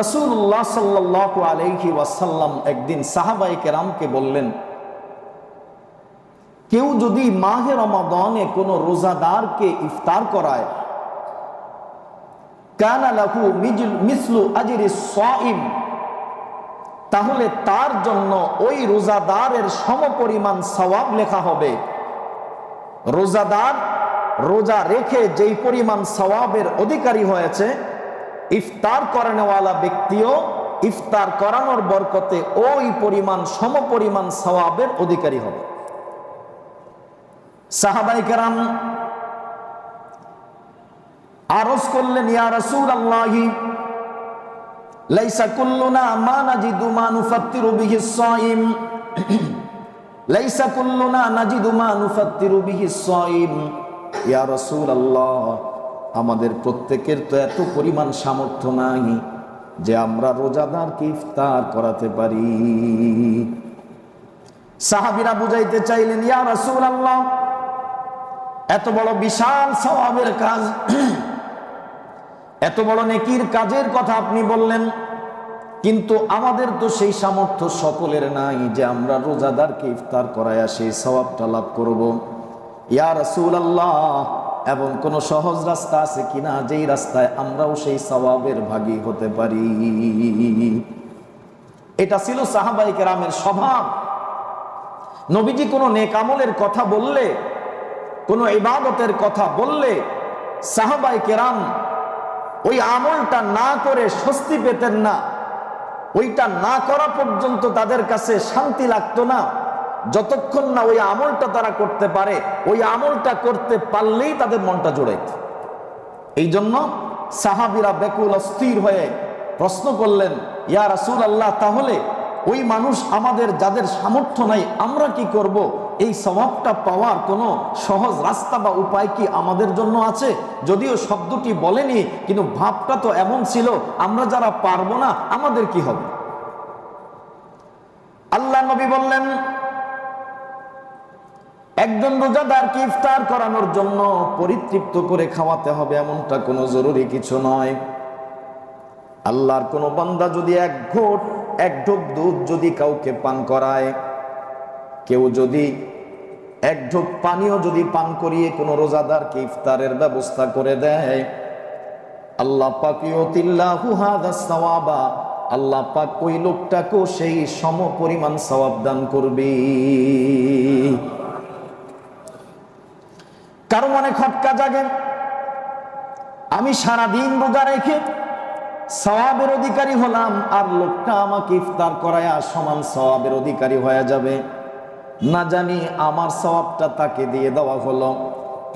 রসুল্লাহ সাল্লাহ আলহি ওয়াসাল্লাম একদিন সাহাবাই কেরামকে বললেন, কেউ যদি মাহে রমাদনে কোনো রোজাদারকে ইফতার করায়, কানা লাহু মিসলু আজরি সাইম তাহলে তার জন্য ওই রোজাদারের সমপরিমাণ সওয়াব লেখা হবে। রোজাদার রোজা রেখে যেই পরিমাণ সওয়াবের অধিকারী হয়েছে ইফতার করানোওয়ালা ব্যক্তিও ইফতার করানোর বরকতে ওই পরিমাণ, সমপরিমাণ সওয়াবের অধিকারী হবে। সাহাবাই কেরাম আরজ করলেন, ইয়া রাসূল আল্লাহি লাইসা কুল্লুনা বিহি সাইম লাইসা কুল্লুনা নাজিদু বিহি সাইম আমাদের প্রত্যেকের তো এত পরিমাণ সামর্থ্য নাই যে আমরা রোজাদারকে ইফতার করাতে পারি। সাহাবিরা বুঝাইতে চাইলেন, ইয়া রাসূল আল্লাহ এত বড় বিশাল সওয়াবের কাজ, এত বড় নেকির কাজের কথা আপনি বললেন, কিন্তু আমাদের তো সেই সামর্থ্য সকলের নাই যে আমরা রোজাদারকে ইফতার করাইয়া সেই সওয়াবটা লাভ করব। ইয়া রাসূল আল্লাহ এবং কোন সহজ রাস্তা আছে কিনা, যেই রাস্তায় আমরাও সেই সওয়াবের ভাগী হতে পারি। এটা ছিল সাহাবাই কেরামের স্বভাব। নবীজি কোনো নেকামলের কথা বললে, কোনো ইবাদতের কথা বললে, সাহাবাই কেরাম ওই আমলটা না করে স্বস্তি পেতেন না। ওইটা না করা পর্যন্ত তাদের কাছে শান্তি লাগতো না। যতক্ষণ না ওই আমলটা তারা করতে পারে, ওই আমলটা করতে পারলেই তাদের মনটা জোড়াইত এই জন্য সাহাবিরা বেকুল অস্থির হয়ে প্রশ্ন করলেন, ইয়া রাসুল আল্লাহ তাহলে ওই মানুষ আমাদের যাদের সামর্থ্য নাই, আমরা কি করব? এই স্বভাবটা পাওয়ার কোনো সহজ রাস্তা বা উপায় কি আমাদের জন্য আছে? যদিও শব্দটি বলেনি, কিন্তু ভাবটা তো এমন ছিল, আমরা যারা পারব না, আমাদের কি হবে? আল্লাহ নবী বললেন একজন রোজাদারকে ইফতার করানোর জন্য পরিতৃপ্ত করে খাওয়াতে হবে এমনটা কোনো জরুরি কিছু নয়। আল্লাহর কোনো বান্দা যদি এক ঘোট, এক ঢোক দুধ যদি কাউকে পান করায়, কেউ যদি এক ঢোক পানিও যদি পান করিয়ে কোনো রোজাদারকে ইফতারের ব্যবস্থা করে দেয়, আল্লাহ পাকিয়তিল্লাহু হাদা আল্লাহ পাক ওই লোকটাকেও সেই সম পরিমাণ সওয়াব দান করবে। কারও মনে খটকা জাগে? আমি সারাদিন রোজা রেখে সওয়াবের অধিকারী হলাম, আর লোকটা আমাকে ইফতার করায় সমান সওয়াবের অধিকারী হয়ে যাবে। না জানি আমার সওয়াবটা তাকে দিয়ে দেওয়া হলো।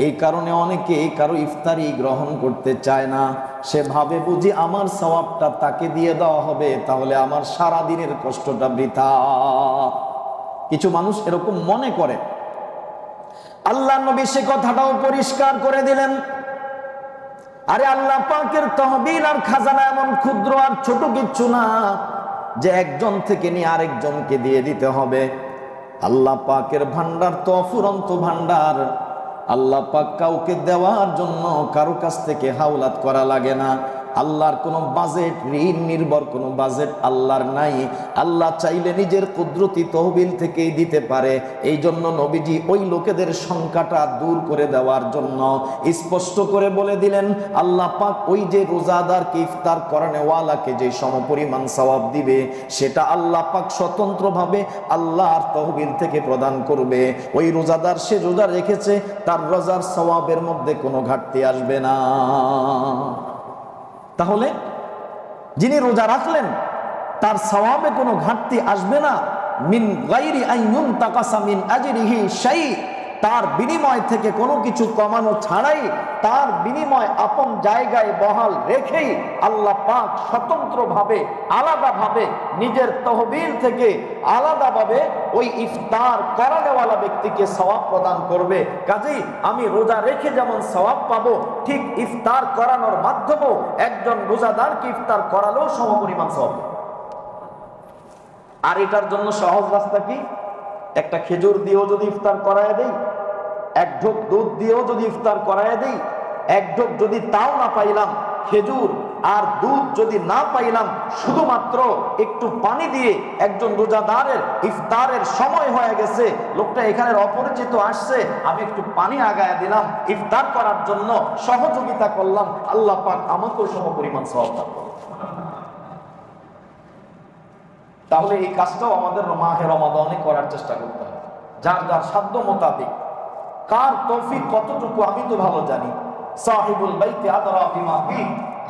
এই কারণে অনেকে কারও ইফতারি গ্রহণ করতে চায় না। সে ভাবে বুঝি আমার সওয়াবটা তাকে দিয়ে দেওয়া হবে, তাহলে আমার সারা দিনের কষ্টটা বৃথা। কিছু মানুষ এরকম মনে করে। আল্লাহ নবী সে কথাটাও পরিষ্কার করে দিলেন। আরে আল্লাহ পাকের তহবিল আর খাজানা এমন ক্ষুদ্র আর ছোট কিচ্ছু না, যে একজন থেকে নিয়ে আরেকজনকে দিয়ে দিতে হবে। আল্লাহ পাকের ভান্ডার তো অফুরন্ত ভান্ডার আল্লাহ পাক কাউকে দেওয়ার জন্য কারও কাছ থেকে হাওলাত করা লাগে না। আল্লাহর কোনো বাজেট ঋণ নির্ভর কোনো বাজেট আল্লাহর নাই। আল্লাহ চাইলে নিজের কুদরতি তহবিল থেকেই দিতে পারে। এই জন্য নবীজি ওই লোকেদের সংখ্যাটা দূর করে দেওয়ার জন্য স্পষ্ট করে বলে দিলেন, আল্লাহ পাক ওই যে রোজাদারকে ইফতার করানেওয়ালাকে যে সমপরিমাণ সওয়াব দিবে, সেটা আল্লাহ পাক স্বতন্ত্রভাবে আল্লাহর তহবিল থেকে প্রদান করবে। ওই রোজাদার সে রোজা রেখেছে, তার রোজার সওয়াবের মধ্যে কোনো ঘাটতি আসবে না। তাহলে যিনি রোজা রাখলেন, তার সওয়াবে কোনো ঘাটতি আসবে না। মিন গাইরি আইনুন তাকাসা মিন আজরিহি শাই, তার বিনিময় থেকে কোনো কিছু কমানো ছাড়াই তার বিনিময় আপন জায়গায় বহাল রেখেই আল্লাহ পাক স্বতন্ত্রভাবে, আলাদাভাবে নিজের তহবিল থেকে আলাদাভাবে ওই ইফতার করানেওয়ালা ব্যক্তিকে সওয়াব প্রদান করবে। কাজেই আমি রোজা রেখে যেমন সওয়াব পাবো, ঠিক ইফতার করানোর মাধ্যমেও একজন রোজাদারকে ইফতার করালেও সমপরিমাণ সওয়াব আর এটার জন্য সহজ রাস্তা কি? একটা খেজুর দিয়েও যদি ইফতার করায় দেই, এক ঢোক দুধ দিয়েও যদি ইফতার করায় দেই, এক ঢোক যদি তাও না পাইলাম, খেজুর আর দুধ যদি না পাইলাম, শুধুমাত্র একটু পানি দিয়ে একজন রোজাদারের ইফতারের সময় হয়ে গেছে, লোকটা এখানে অপরিচিত আসছে, আমি একটু পানি আগায় দিলাম, ইফতার করার জন্য সহযোগিতা করলাম, আল্লাহ পাক আমাকেও সম পরিমাণ সব তাহলে এই কাজটাও আমাদের মাহে রমাদানে করার চেষ্টা করতে হবে। যার যার সাধ্য মোতাবেক, কার তৌফিক কতটুকু আমি তো ভালো জানি। সাহিবুল বাইতে আদরা বিমা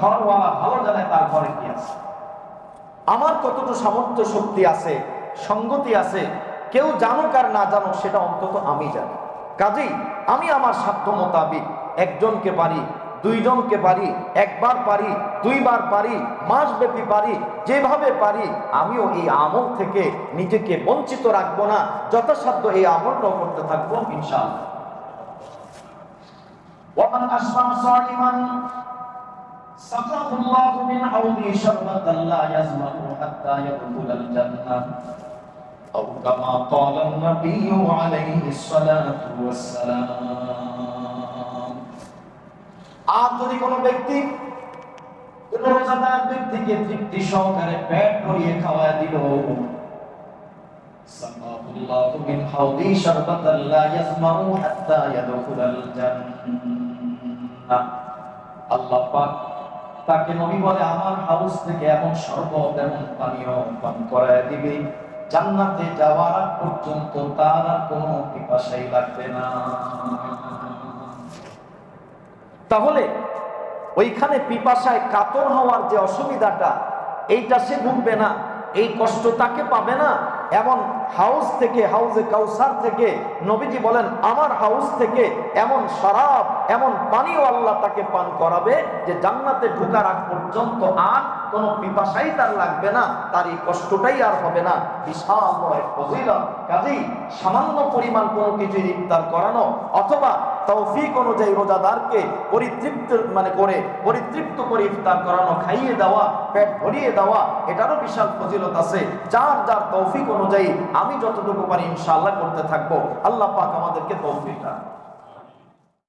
ঘরওয়ালা ভালো তার ঘরে কি আছে? আমার কতটুকু সামর্থ্য শক্তি আছে, সঙ্গতি আছে, কেউ জানুক আর না জানুক, সেটা অন্তত আমি জানি। কাজেই আমি আমার সাধ্য মোতাবিক একজনকে পারি, দুইজনকে পারি, একবার পারি, দুইবার পারি, মাসব্যাপী পারি, যেভাবে পারি, আমিও এই আমল থেকে নিজেকে বঞ্চিত রাখব না, যথাসাধ্য এই আমলটাও করতে থাকব ইনশাল্লাহ سقاه الله من حوضه شربة لا يزمع حتى يدخل الجنة أو كما قال النبي عليه الصلاة والسلام আর যদি কোনো ব্যক্তি কোন রোজাদার ব্যক্তিকে তৃপ্তি সহকারে পেট ভরিয়ে খাওয়া দিল সাল্লাল্লাহু মিন হাউদি শারবাতাল লা ইয়াজমাউ হাত্তা ইয়াদখুলাল জান্নাহ আল্লাহ পাক তাকে নবী বলে, আমার হাউস থেকে এমন শরবত, এমন পানীয় পান করায় দিবে। জান্নাতে যাওয়ার পর্যন্ত তার আর কোনো পিপাসাই লাগবে না। তাহলে ওইখানে পিপাসায় কাতর হওয়ার যে অসুবিধাটা, এইটা সে ভুগবে না, এই কষ্ট তাকে পাবে না। এমন হাউস থেকে হাউজে কাউসার থেকে নবীজি বলেন, আমার হাউস থেকে এমন শরাব, এমন পানিও আল্লাহ তাকে পান করাবে যে জান্নাতে ঢুকার আগ পর্যন্ত আর কোনো পিপাসাই তার লাগবে না, তার এই কষ্টটাই আর হবে না। বিশাল বড় ফজিলত। কাজেই সামান্য পরিমাণ কোনো কিছু ইফতার করানো অথবা তৌফিক অনুযায়ী রোজাদারকে পরিতৃপ্ত মানে করে, পরিতৃপ্ত করে ইফতার করানো, খাইয়ে দেওয়া, পেট ভরিয়ে দেওয়া, এটারও বিশাল ফজিলত আছে। যার যার তৌফিক অনুযায়ী আমি যতটুকু পারি ইনশাআল্লাহ করতে থাকব। আল্লাহ পাক আমাদেরকে তৌফিক